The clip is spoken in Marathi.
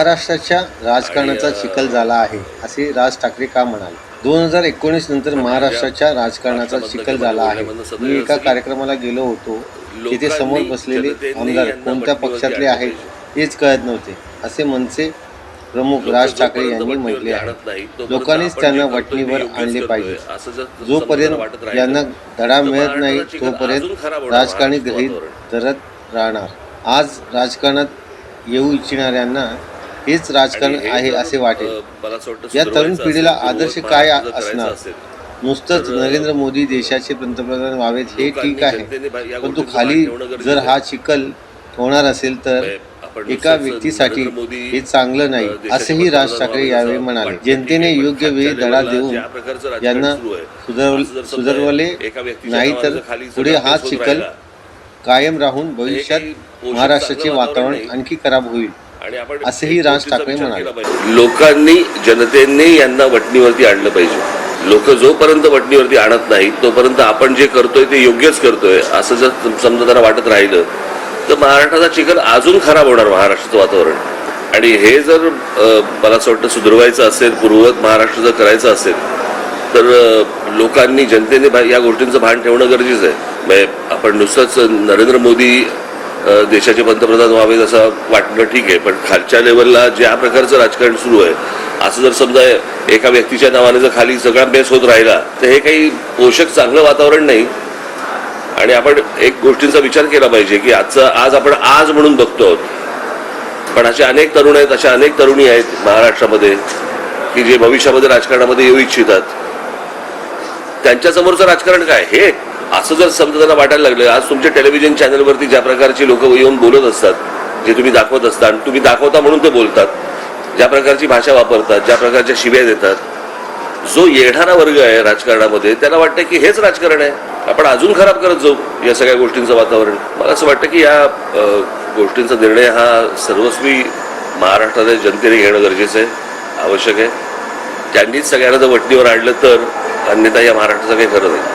महाराष्ट्राच्या राजकारणाचा चिखल झाला आहे असे राज ठाकरे का म्हणाले? दोन हजार एकोणीस नंतर महाराष्ट्राच्या राजकारणाचा चिखल झाला आहे. मी एका कार्यक्रमाला गेलो होतो तिथे समोर बसलेले आमदार कोणत्या पक्षातले आहेत हेच कळत नव्हते. असे मनसे प्रमुख राज ठाकरे यांनी म्हटले आहे. लोकांनीच त्यांना वटणीवर आणले पाहिजे. जोपर्यंत यांना धडा मिळत नाही तोपर्यंत राजकारणी गृहीत धरत राहणार. आज राजकारणात येऊ इच्छिणाऱ्यांना हेच राजकारण आहे असे वाटेल. या तरुण पिढीला आदर्श काय असणार? नुसतंच नरेंद्र मोदी देशाचे पंतप्रधान व्हावेत हे ठीक आहे. परंतु खाली जर हा चिखल होणार असेल तर एका व्यक्तीसाठी हे चांगलं नाही असेही राज ठाकरे यावेळी म्हणाले. जनतेने योग्य वेळी धडा देऊन यांना सुधार सुधारवले नाही तर पुढे हा चिखल कायम राहून भविष्यात महाराष्ट्राचे वातावरण आणखी खराब होईल. असेही राज ठाकरे म्हणाले. लोकांनी जनतेने यांना वटणीवरती आणलं पाहिजे. लोक जोपर्यंत वटणीवरती आणत नाही तोपर्यंत आपण जे करतोय ते योग्यच करतोय असं जर समजा त्यांना वाटत राहिलं तर महाराष्ट्राचा चिखल अजून खराब होणार महाराष्ट्राचं वातावरण. आणि हे जर मला असं वाटतं सुधरवायचं असेल पूर्ववत महाराष्ट्र जर करायचं असेल तर लोकांनी जनतेने या गोष्टींचं भान ठेवणं गरजेचं आहे. म्हणजे आपण नुसतंच नरेंद्र मोदी देशाचे पंतप्रधान व्हावेत असं वाटणं ठीक आहे पण खालच्या लेवलला ज्या प्रकारचं राजकारण सुरू आहे असं जर समजा एका व्यक्तीच्या नावाने जर खाली सगळा बेस होत राहिला तर हे काही पोषक चांगलं वातावरण नाही. आणि आपण एक गोष्टींचा विचार केला पाहिजे की आजचं आज आपण आज म्हणून बघतो आहोत. पण असे अनेक तरुण आहेत अशा अनेक तरुणी आहेत महाराष्ट्रामध्ये की जे भविष्यामध्ये राजकारणामध्ये येऊ इच्छितात. त्यांच्यासमोरचं राजकारण काय? हे असं जर समजा त्यांना वाटायला लागलं आज तुमच्या टेलिव्हिजन चॅनलवरती ज्या प्रकारची लोक येऊन बोलत असतात जे तुम्ही दाखवत असता आणि तुम्ही दाखवता म्हणून ते बोलतात ज्या प्रकारची भाषा वापरतात ज्या प्रकारच्या शिव्या देतात जो येणारा वर्ग आहे राजकारणामध्ये त्याला वाटतं की हेच राजकारण आहे. आपण अजून खराब करत जाऊ या सगळ्या गोष्टींचं वातावरण. मला असं वाटतं की या गोष्टींचा निर्णय हा सर्वस्वी महाराष्ट्रातील जनतेने घेणं गरजेचं आहे आवश्यक आहे. त्यांनीच सगळ्यांना जर वटणीवर आणलं तर अन्यदा या महाराष्ट्राचं काही खरं नाही.